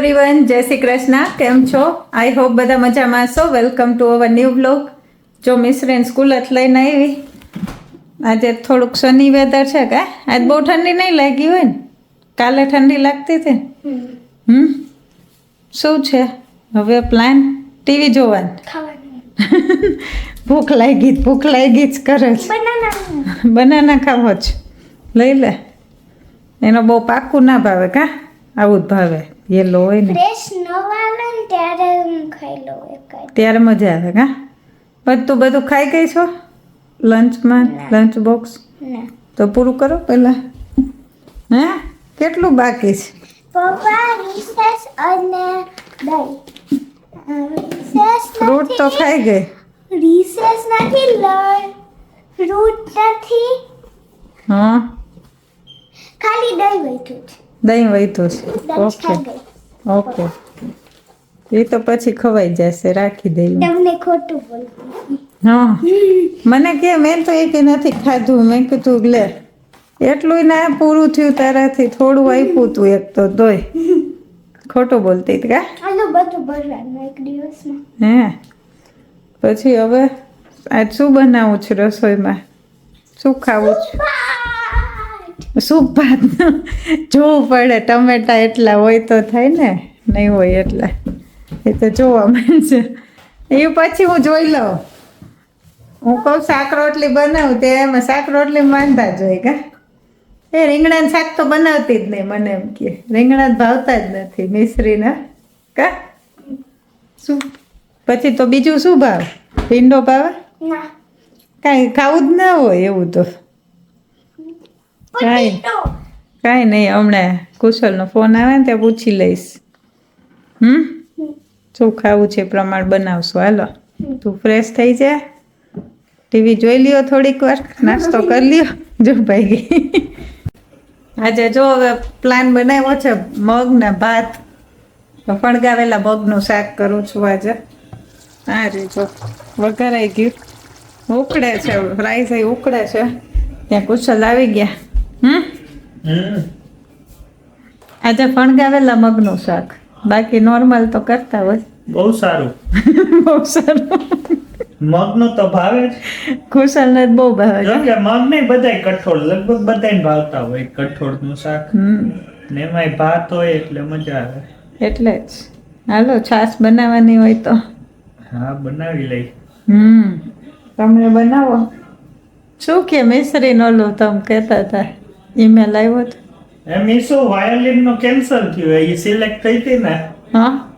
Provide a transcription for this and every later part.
Everyone જય શ્રી કૃષ્ણ કેમ છો આઈ હોપ બધા મજામાં છો welcome to our new blog જો મિશ્રેન સ્કૂલ જ લઈને આવી. આજે થોડુંક સની વેધર છે કે? આજ બહુ ઠંડી નહીં લાગી હોય ને? કાલે ઠંડી લાગતી હતી. હમ? શું છે? હવે પ્લાન ટીવી જોવાનું? ભૂખ લાગી ભૂખ લાગી જ કરે છે. બનાના. બનાના ખાવો જ. લઈ લે. એનો બહુ પાકું ના ભાવે કા? આવું જ ભાવે. યેલો હોય ને. ફ્રેશ નવા આવે ને ત્યારે હું ખાઈ લઉં એક ત્યારે મજા આવે કા? પણ તું બધું ખાઈ ગઈ છો? લંચમાં? Lunch box? તો પૂરું કરો પહેલા. હે? કેટલું બાકી છે? પપ્પા રિસેસ અને દહીં. રિસેસ ફ્રૂટ તો ખાઈ ગઈ? રિસેસ નથી લણ ફ્રૂટ નથી. હા. ખાલી દહીં બેઠું છે. દહીં વહીતું છે. ઓકે ઓકે એ તો પછી ખવાઈ જશે રાખી દઈએ. તમને ખોટું બોલતી. હા. મને કે મેં તો એ કે નથી ખાધું. મેં કીધું લે એટલું ના પૂરું થયું તારાથી થોડું આપ્યું તું એક તો તોય ખોટું બોલતી હતી કા? બધું એક દિવસમાં. હે. પછી હવે આજ શું બનાવું છું રસોઈમાં? શું ખાવું છે? શું ભાત? જોવું પડે ટમેટા એટલા હોય તો થાય ને? નહીં હોય એટલા. એ તો જોવા મળશે. એ પછી હું જોઈ લઉં. હું કહું શાક રોટલી બનાવું તે એમાં શાક રોટલી માનતા જ હોય કા? એ રીંગણાનું શાક તો બનાવતી જ નહીં મને એમ કે. રીંગણા ભાવતા જ નથી મિશ્રીના. કા? શું? પછી તો બીજું શું ભાવ? ભીંડો ભાવે? કાંઈ ખાવું જ ના હોય એવું તો. કાંઈ કાંઈ નહીં હમણાં કુશલનો ફોન આવે ને ત્યાં પૂછી લઈશ. હમ? શું ખાવું છે પ્રમાણ બનાવશું. હાલો તું ફ્રેશ થઈ જા. ટીવી જોઈ લ્યો થોડીક વાર નાસ્તો કરી લ્યો. જો ભાઈ ગઈ. આજે જો હવે પ્લાન બનાવ્યો છે મગ ને ભાત ફણગાવેલા મગનું શાક કરું છું આજે. આ રે જો. વઘારાઈ ગયું. ઉકળે છે રાઈસ ઉકળે છે. ત્યાં કુશલ આવી ગયા. હમ? આજે ફણગાવેલા મગનું શાક. બાકી નોર્મલ તો કરતા હોય. બહુ સારું. બહુ સારું. મગનું તો ભાવે જ. કુશલને જ બહુ ભાવે છે. કે મગ નહીં બધાય કઠોળ લગભગ બધાને ભાવતા હોય કઠોળનું શાક. ને એમાંય ભાત હોય એટલે મજા આવે. એટલે જ. હાલો છાશ બનાવવાની હોય તો. હા બનાવી લઈ. હમ. તમે બનાવો. શું કે મિશ્રી ઓલું તમે કહેતા હતા? ઈમેલ લાવ્યો હતો. એમ એ શું વાયોલિન નો કેન્સલ થયો? એ સિલેક્ટ થઈ હતી ને? હા.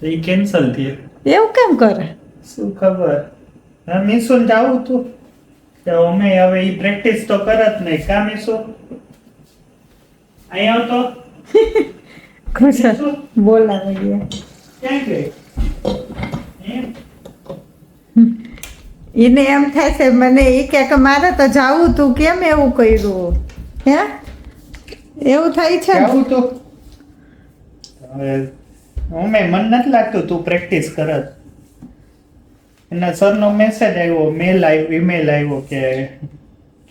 તો એ કેન્સલ થયો. એવું કેમ કરે? શું ખબર? હા શું જાવું તું. કે અમે હવે એ પ્રેક્ટિસ તો કરત નહીં. કામ એ શું અહીંયા આવતો? ખુશ બોલાવે ગયા ક્યાં ગઈ? એમ? એને એમ થાય છે મને એ કે મારે તો જાવું તું. કેમ એવું કર્યું? હે? એવું થાય છે આવું તો. અમે મન નથી લાગતું તું પ્રેક્ટિસ કરત એના સરનો મેસેજ આવ્યો મેલ આવ્યો ઈમેલ આવ્યો કે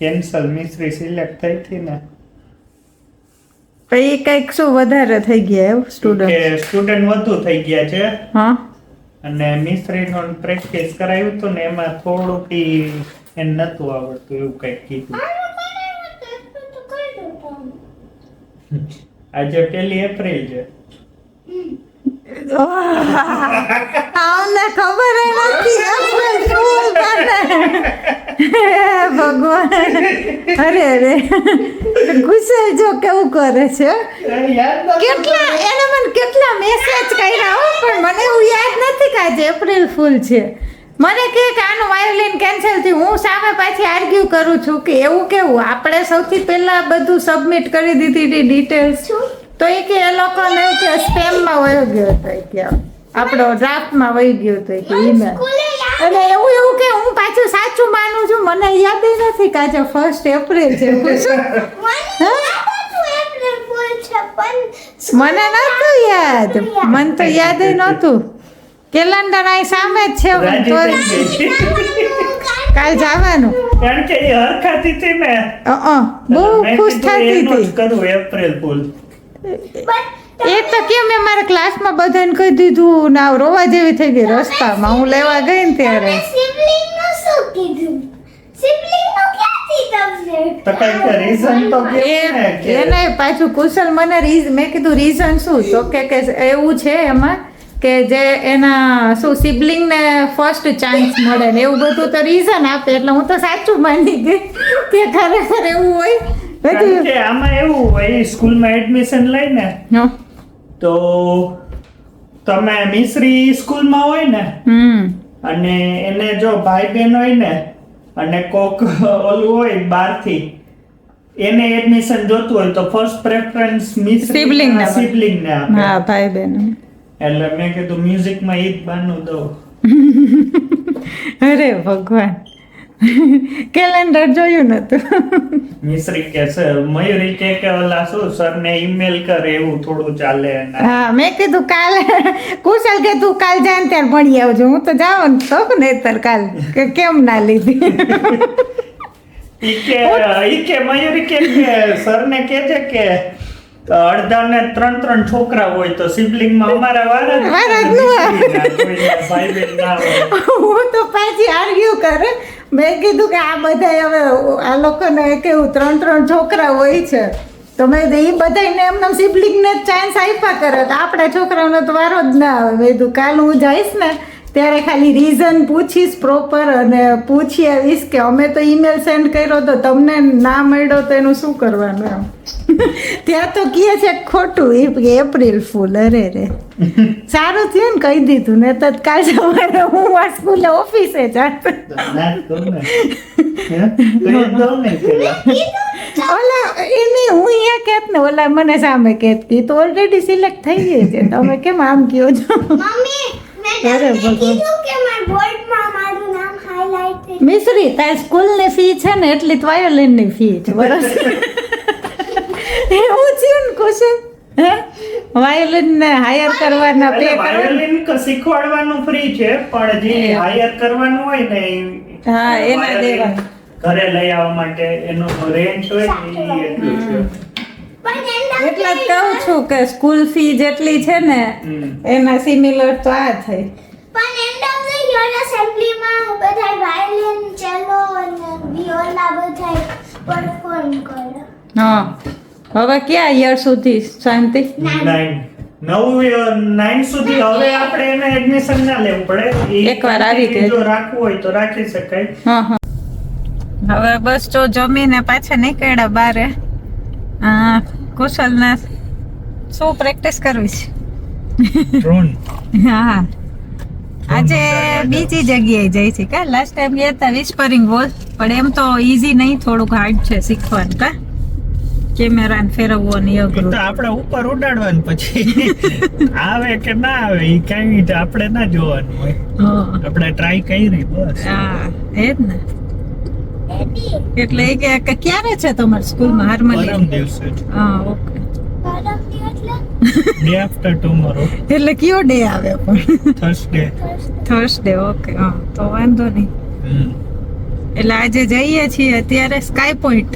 કેન્સલ મિસ્ત્રી સિલેક્ટ થઈ હતી ને. પછી કંઈક શું વધારે થઈ ગયા એવું સ્ટુડન્ટ સ્ટુડન્ટ વધુ થઈ ગયા છે. હા. અને મિસ્ત્રીનો પ્રેક્ટિસ કરાવ્યું હતું ને એમાં થોડુંક એને નતું આવડતું એવું કંઈક કીધું. આજે પેલી એપ્રિલ છે. અમને ખબર નથી ભગવાન. અરે અરે. ગુસ્સે જો કેવું કરે છે. કેટલા એને મને કેટલા મેસેજ કર્યા હો પણ મને એવું યાદ નથી કે આજે એપ્રિલ ફૂલ છે. મને કહે કે આનું વાયોલિન કેન્સલ થયું. હું સામે પાછી આર્ગ્યુ કરું છું કે એવું કેવું? આપણે સૌથી પહેલા બધું સબમિટ કરી દીધી હતી ડિટેલ્સ તો એ કે એ લોકોને કે સ્પેમમાં વયો ગયો હતો કે આપણો ડ્રાફ્ટમાં વહી ગયો હતો કે ઈમેલ એટલે એવું એવું કે હું પાછું સાચું માનું છું? મને યાદ નથી કે આજે ફર્સ્ટ એપ્રિલ છે. મને નતું યાદ મને તો યાદ નહોતું કેલેન્ડર અહીં સામે જ છે કાલ જવાનું. કારણ કે એ હરખાતી હતી મેં. અ, બહુ ખુશ થતી હતી. કરું એપ્રિલ ફૂલ. એ તો કેમ મેં મારા ક્લાસમાં બધાને કહી દીધું ને આવ રોવા જેવી થઈ ગઈ રસ્તામાં. હું લેવા ગઈ ને ત્યારે. એને પાછું કુશલ મને રીઝ મેં કીધું રીઝન શું? તો કે કે એવું છે એમાં? કે જે એના શું સિબલિંગ ને ફર્સ્ટ ચાન્સ મળે ને એવું બધું તો રીઝન આપે. એટલે હું તો સાચું માની ગઈ કે ખરેખર એવું હોય. આમાં એવું હોય સ્કૂલમાં એડમિશન લઈને તો તમે મિશ્રી સ્કૂલમાં હોય ને હમ. અને એને જો ભાઈ બહેન હોય ને અને કોક ઓલું હોય બહારથી એને એડમિશન જોતું હોય તો ફર્સ્ટ પ્રેફરન્સ સિબલિંગ ને. સિબલિંગ ને આપે. હા ભાઈ બહેન એટલે મેં કીધું મ્યુઝિકમાં એ જ બાનું દઉં. અરે ભગવાન. કેલેન્ડર જોયું નતું. મિશ્રી કે છે મયુરી કે કે ઓલા શું? સરને ઈમેલ કરે એવું થોડું ચાલે હા મેં કીધું કાલે કુશલ કે તું કાલ જાય ત્યારે ભણી આવજો. હું તો જાઉં ને તો નહીતર કાલ. કે કેમ ના લીધી? ઈ કે ઈ કે મયુરી કે કે સરને કે છે કે. અડધાને ત્રણ ત્રણ છોકરા હોય તો સિબલિંગમાં અમારા વારા હું તો પાછી આર્ગ્યુ કરે. મેં કીધું કે આ બધા હવે આ લોકોને કેવું ત્રણ ત્રણ છોકરા હોય છે. તો મેં એ બધાને એમને સિબ્લિંગને ચાન્સ આપ્યા કરે. તો આપણા છોકરાઓને તો વારો જ ના આવે. મેં કીધું કાલ હું જઈશ ને ત્યારે ખાલી રીઝન પૂછીશ પ્રોપર અને પૂછી આવીશ કે અમે તો ઈમેલ સેન્ડ કર્યો તો તમને ના મળ્યો તો એનું શું કરવાનું એમ. ત્યાં તો કહે છે ખોટું એ કે એપ્રિલ ફૂલ અરે રે. સારું થયું ને કહી દીધું ને તો કાલ સવારે હું આ સ્કૂલે ઓફિસે જાત. ઓલા એની હું અહીંયા કહેત ને ઓલા મને સામે કેત કે તો ઓલરેડી સિલેક્ટ થઈ ગઈ છે. તમે કેમ આમ કહો છો? મમ્મી અરે ભગવાન. કીધું કે મારા બોર્ડમાં મારું નામ હાઇલાઇટ થઈ મિશ્રી તારી સ્કૂલની ફી છે ને એટલી તો વાયોલિનની ફી છે બરાબર? એવું છે ને કુશન હે? વાયોલિન ને હાયર કરવાના પે violin શીખવાડવાનું ફ્રી છે પણ જે હાયર કરવાનું હોય ને હા, એના દેવા. ઘરે લઈ આવવા માટે એનો રેન્ટ હોય ને એટલું છે. એટલે જ કહું છું કે સ્કૂલ ફી જેટલી છે ને. એના સિમિલર તો આ થઈ. પણ એન્ડ ઓફ ધ યર એસેમ્બલીમાં બધા વાયોલિન ચેલો અને વિયોલા બધા પરફોર્મ કરે. હા. હવે ક્યાં યર સુધી શાંતિ? નાઇન નવ નાઇન સુધી. હવે આપણે એને એડમિશન ના લેવું પડે. એકવાર આવી ગઈ. જો રાખવું હોય તો રાખી શકાય. હા હા. હવે બસ જો જમીને પાછા નીકળ્યા બારે. આ કુશલને શું પ્રેક્ટિસ કરવી છે. ડ્રોન હા. આજે બીજી જગ્યાએ જઈ છે કા? લાસ્ટ ટાઈમ ગયા હતા વિસ્પરિંગ વોલ પણ એમ તો ઈઝી નહીં થોડુંક હાર્ડ છે શીખવાનું કા? ફેરવવો ને એ એ અઘરું. તો આપણે ઉપર ઉડાડવાનું પછી. આવે કે ના આવે એ કઈ આપણે ના જોવાનું હોય. આપણે ટ્રાય કરી બસ. હા એ જ ને. એટલે એ કે ક્યારે છે તમારી સ્કૂલમાં પરમ હાર્મોનિયમ દિવસે હા ઓકે. ડે આફ્ટર ટુમોરો એટલે કયો ડે આવે પણ? Thursday Thursday okay. હા તો વાંધો નહીં. એટલે આજે જઈએ છીએ અત્યારે સ્કાય પોઈન્ટ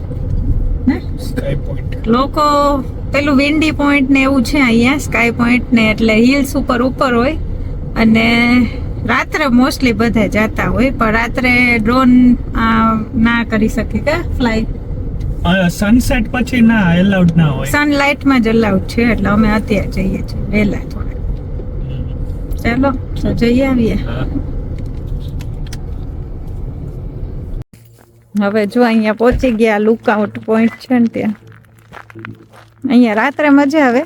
સ્કાય પોઈન્ટ લોકો પેલું વિન્ડી પોઈન્ટ ને એવું છે અહીંયા સ્કાય પોઈન્ટ ને એટલે હિલ્સ ઉપર ઉપર હોય. અને રાત્રે મોસ્ટલી બધા જતા હોય પણ રાત્રે ડ્રોન ના કરી શકે કે ફ્લાય સનસેટ પછી ના એલાઉડ ના હોય. સનલાઇટમાં જ અલાઉડ છે એટલે અમે અત્યારે જઈએ છીએ વહેલા થોડા. ચાલો તો જઈ આવીએ. હવે જો અહીંયા પહોંચી ગયા લુકઆઉટ પોઈન્ટ છે ને ત્યાં. અહીંયા રાત્રે મજા આવે.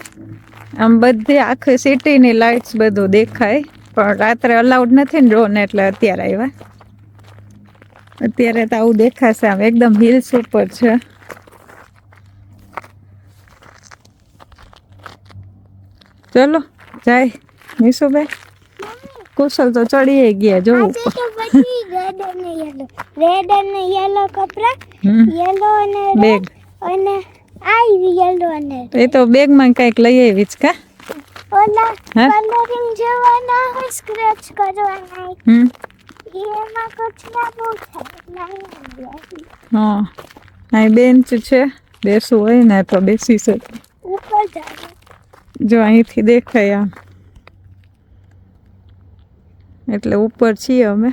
આમ બધી આખી સિટીની લાઇટ્સ બધું દેખાય. પણ રાત્રે અલાઉડ નથી ને ડ્રોન એટલે અત્યારે આવ્યા. અત્યારે તો આવું દેખાશે આમ એકદમ હિલ્સ ઉપર છે. ચલો જાય. નિશુભાઈ કુશલ તો ચડીએ ગયા જોવું રેડ અને યલો રેડ અને યલો કપડા. યલો અને બેગ અને આ યલો અને એ તો બેગમાં કંઈક લઈ આવી જ કા? ઓલા કલરિંગ જેવાના હોય સ્ક્રેચ કરવાના. હમ. એમાં બહુ થાય હા. બેન્ચ છે બેસવું હોય ને તો બેસી શકે. ઉપર જાય જો અહીંથી દેખાય આમ. એટલે ઉપર છીએ અમે.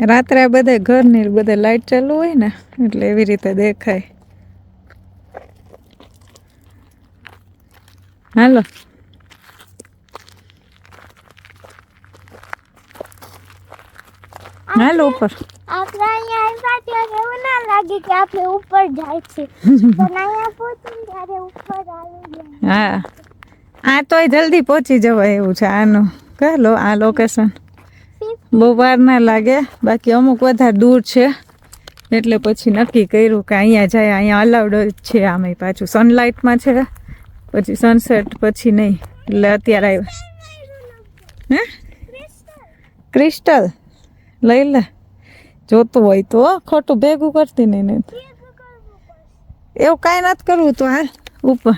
રાત્રે બધે ઘરની બધે લાઈટ ચાલુ હોય ને એટલે એવી રીતે દેખાય. હાલો. હાલો ઉપર. આપણે અહીંયા આવ્યા ત્યારે એવું ના લાગે કે આપણે ઉપર જાય છે. પણ અહીંયા પહોંચીને ત્યારે ઉપર આવી હા. આ તોય જલ્દી પહોંચી જવાય એવું છે. આનું કહેલો આ લોકેશન બહુ વાર ના લાગે. બાકી અમુક વધારે દૂર છે. એટલે પછી નક્કી કર્યું કે અહીંયા જાય અહીંયા અલાઉડ છે આમે પાછું. સનલાઇટમાં છે. પછી સનસેટ પછી નહીં. એટલે અત્યારે આવ્યા. હે? ક્રિસ્ટલ લઈ લે. જોતું હોય તો ખોટું ભેગું કરતી નહીં નહીં એવું કાંઈ નથી કરવું તો હાલ ઉપર.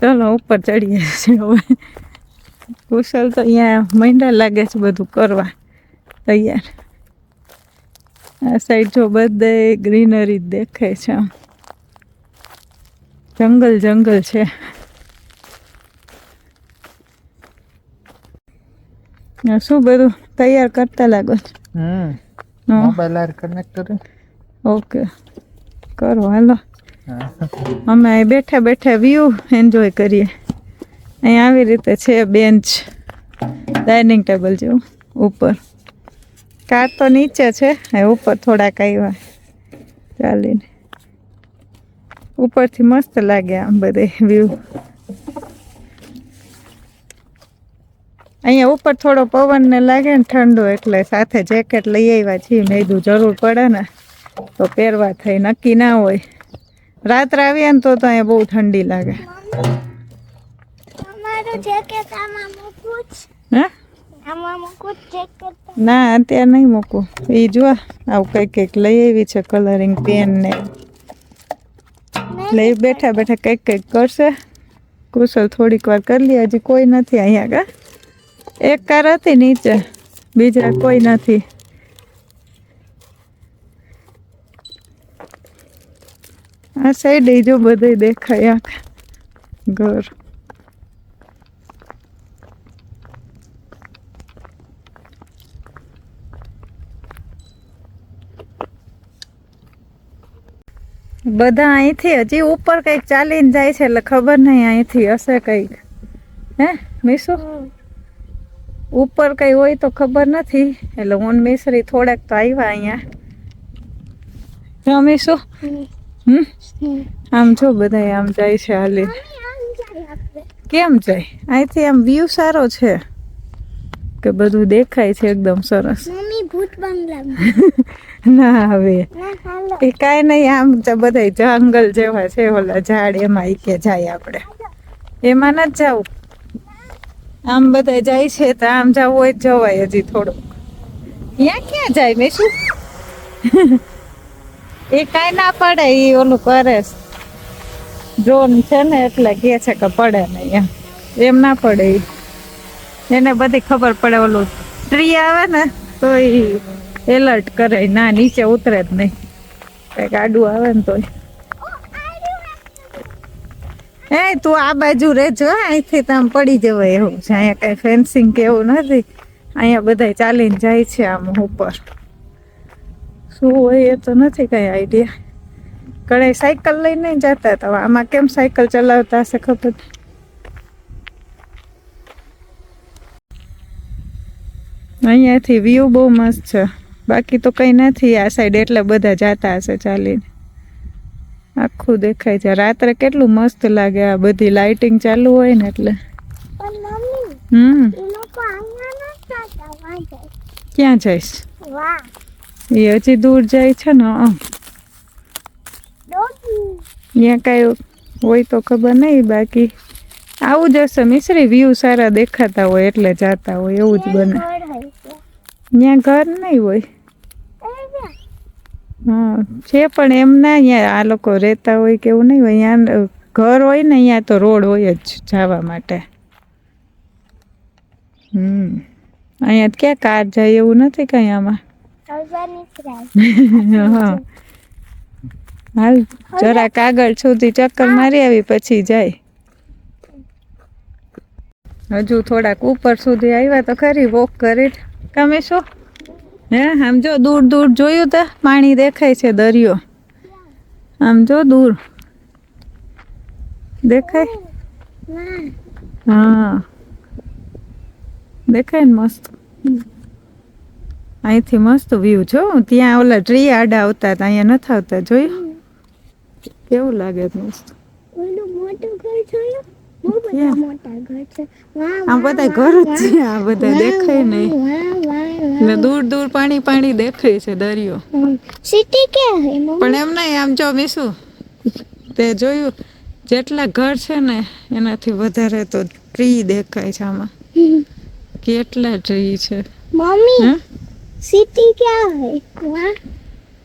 ચલો, ઉપર ચડીએ છીએ હવે. કુશલ તો અહીંયા મહિના લાગે છે બધું કરવા. તૈયાર. આ સાઈડ જો બધે ગ્રીનરી જ દેખાય છે આમ. જંગલ જંગલ છે. શું બધું તૈયાર કરતા લાગો છો? હમ. મોબાઈલ આર કનેક્ટ કર્યું ઓકે. કરો હાલો. અમે અહીં બેઠા બેઠા વ્યૂ એન્જોય કરીએ. અહીં આવી રીતે છે બેન્ચ ડાઇનિંગ ટેબલ જેવું ઉપર. કાર તો નીચે છે અહીં ઉપર થોડાક આવ્યા. ચાલીને. ઉપરથી મસ્ત લાગે આમ બધે વ્યૂ અહીંયા ઉપર થોડો પવન ને લાગે ને ઠંડો એટલે સાથે જેકેટ લઈ આવ્યા છીએ મેં કીધું જરૂર પડે ને તો પહેરવા થઈ નક્કી ના હોય. રાત્રે આવીએ ને તો અહીંયા બહુ ઠંડી લાગે. ના અત્યારે નહીં મૂકું એ જો આવું કંઈક કંઈક લઈ આવી છે કલરિંગ પેન ને. એટલે બેઠા બેઠા કંઈક કંઈક કરશે. કુશળ થોડીક વાર કરી લે, હજી કોઈ નથી અહીંયા કા એક કાર હતી નીચે, બીજા કોઈ નથી. આ સાઈડ જો બધે દેખાય આખા ઘર. બધા અહીંથી હજી ઉપર કંઈક ચાલીને જાય છે એટલે ખબર નહીં અહીંથી હશે કંઈક. હે મીસુ ઉપર કંઈ હોય તો ખબર નથી. એટલે હું મિશ્રી થોડાક તો આવ્યા અહીંયા. મીસુ હમ? આમ જો બધા આમ જાય છે હાલી. કેમ જાય? અહીંથી આમ વ્યૂ સારો છે. કે બધું દેખાય છે એકદમ સરસ. મમ્મી ભૂત બંગલામાં. ના હવે એ કાંઈ નહીં આમ બધા જંગલ જેવા છે ઓલા ઝાડ એમાં કે જાય આપણે એમાં ન જવું આમ બધા જાય છે તો આમ જવું હોય જવાય હજી થોડું ત્યાં ક્યાં જાય મેં શું એ કાંઈ ના પડે એ ઓલું કરે. ડ્રોન છે ને એટલે કે છે કે પડે નહીં એમ. એમ ના પડે એને બધી ખબર પડે ઓલું ટ્રી આવે ને તો એ એલર્ટ કરે, ના, નીચે ઉતરે જ નહીં. કંઈક આડું આવે ને તોય. એ તું આ બાજુ રહેજો અહીંથી તો આમ પડી જવાય એવું છે. અહીંયા કઈ ફેન્સિંગ કે એવું નથી. અહીંયા બધા ચાલીને જાય છે આમ ઉપર. શું હોય એ તો નથી કઈ આઈડિયા ઘણા સાયકલ લઈને જતા હતા આમાં કેમ સાયકલ ચલાવતા હશે ખબર. અહીંયાથી વ્યૂ બહુ મસ્ત છે. બાકી તો કંઈ નથી આ સાઈડ એટલે બધા જાતા હશે ચાલીને. આખું દેખાય છે. રાત્રે કેટલું મસ્ત લાગે આ બધી લાઇટિંગ ચાલુ હોય ને એટલે. હમ. ક્યાં જઈશ? એ હજી દૂર જાય છે ને ત્યાં કાંઈ હોય તો ખબર નહીં બાકી આવું જ હશે. મિશ્રી વ્યૂ સારા દેખાતા હોય એટલે જાતા હોય એવું જ બને. ત્યાં ઘર નહીં હોય. હા છે પણ એમ ના અહીંયા આ લોકો રહેતા હોય કે એવું નહીં હોય. અહીંયા ઘર હોય ને અહીંયા તો રોડ હોય જ જવા માટે. હમ. અહીંયા ક્યાં કાર જાય એવું નથી કઈ આમાં? હા. હાલ જરાક આગળ સુધી ચક્કર મારી આવી પછી જાય. હજુ થોડાક ઉપર સુધી આવ્યા તો ખરી વોક કરી. તમે શું? હે, આમ જો દૂર દૂર જોયું તો પાણી દેખાય છે દરિયો. આમ જો દૂર. દેખાય? હા. દેખાય ને મસ્ત? અહીંથી મસ્ત વ્યૂ જો. ત્યાં ઓલા ટ્રી આડા આવતા હતા, અહીંયા નથી આવતા, જોયું? કેવું લાગે મસ્ત? મોટું ઘર જોયું? આ બધા ઘર જ છે આ બધા દેખાય નહીં. એટલે દૂર દૂર પાણી પાણી દેખાય છે દરિયો. સિટી કે પણ એમ નહીં આમ જો મીસુ તે જોયું જેટલા ઘર છે ને એનાથી વધારે તો ટ્રી દેખાય છે આમાં. કેટલા ટ્રી છે. મમ્મી સિટી ક્યાં હે?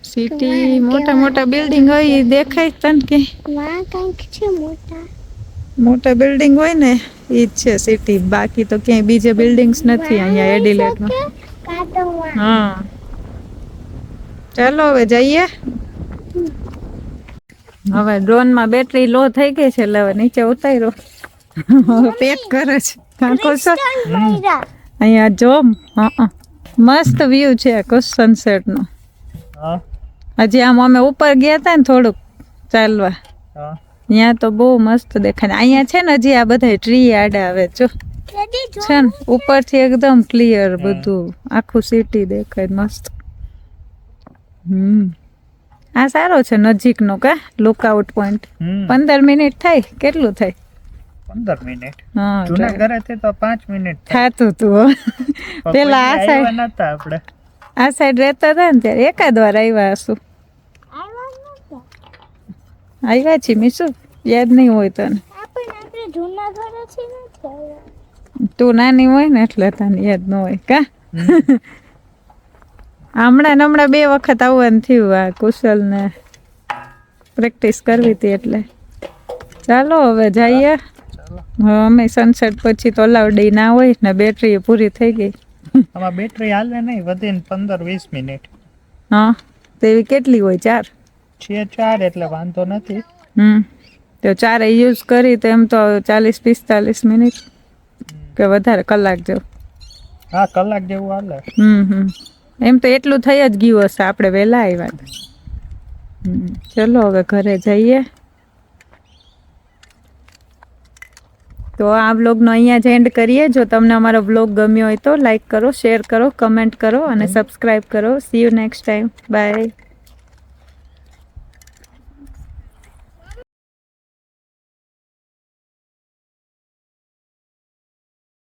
સિટી મોટા મોટા બિલ્ડિંગ હોય દેખાય તને કે વાહ કંઈક છે મોટા. મોટા બિલ્ડિંગ હોય ને એ જ છે સિટી બાકી તો ક્યાંય બીજે બિલ્ડિંગ્સ નથી અહીંયા એડિલેટમાં હા. ચાલો હવે જઈએ. હવે ડ્રોનમાં બેટરી લો થઈ ગઈ છે એટલે હવે નીચે ઉતાર્યો. હવે પેક કરે છે. કાંકો અહીંયા જો હા મસ્ત વ્યૂ છે કુશ સનસેટનો હા. હજી આમ અમે ઉપર ગયા હતા ને થોડુંક ચાલવા. હા. ત્યાં તો બહુ મસ્ત દેખાય અહીંયા છે ને હજી આ બધા ટ્રી આડે આવે જો. છે ને ઉપરથી એકદમ ક્લિયર બધું. આખું સિટી દેખાય મસ્ત. હમ. આ સારો છે નજીકનો કા લુકઆઉટ પોઈન્ટ પંદર મિનિટ થાય? કેટલું થાય? પંદર મિનિટ હા જૂના drive. ઘરેથી તો પાંચ મિનિટ થાતું તું પેલા આ સાઈડ નતા આપણે આ સાઈડ રહેતા હતા ને ત્યારે એકાદ વાર આવ્યા હશું. આવ્યા છીએ મીસુ યાદ નહીં હોય તને. આપણે આપણે જૂના ઘરેથી નથી આવ્યા તું નાની હોય ને એટલે તને યાદ ન હોય કા? હમણાં ને હમણાં બે વખત આવવાનું થયું આ કુશલ ને પ્રેક્ટિસ કરવી હતી એટલે. ચાલો હવે જઈએ. અમે સનસેટ પછી તો અલાવડી ના હોય ને બેટરી પૂરી થઈ ગઈ. આમાં બેટરી હાલે નહીં વધીને પંદર વીસ મિનિટ હા તેવી કેટલી હોય ચાર? છે ચાર એટલે વાંધો નથી. હમ. તો ચાર યુઝ કરી તો એમ તો ચાલીસ પિસ્તાલીસ મિનિટ કે વધારે કલાક જેવું. હા કલાક જેવું હાલે. હમ હમ. એમ તો એટલું થઈ જ ગયું હશે આપણે વહેલા આવ્યા ચલો હવે ઘરે જઈએ. તો આ બ્લોગનો અહીંયા જ એન્ડ કરીએ. જો તમને અમારો બ્લોગ ગમ્યો હોય તો લાઈક કરો શેર કરો કમેન્ટ કરો અને સબસ્ક્રાઈબ કરો. See you next time bye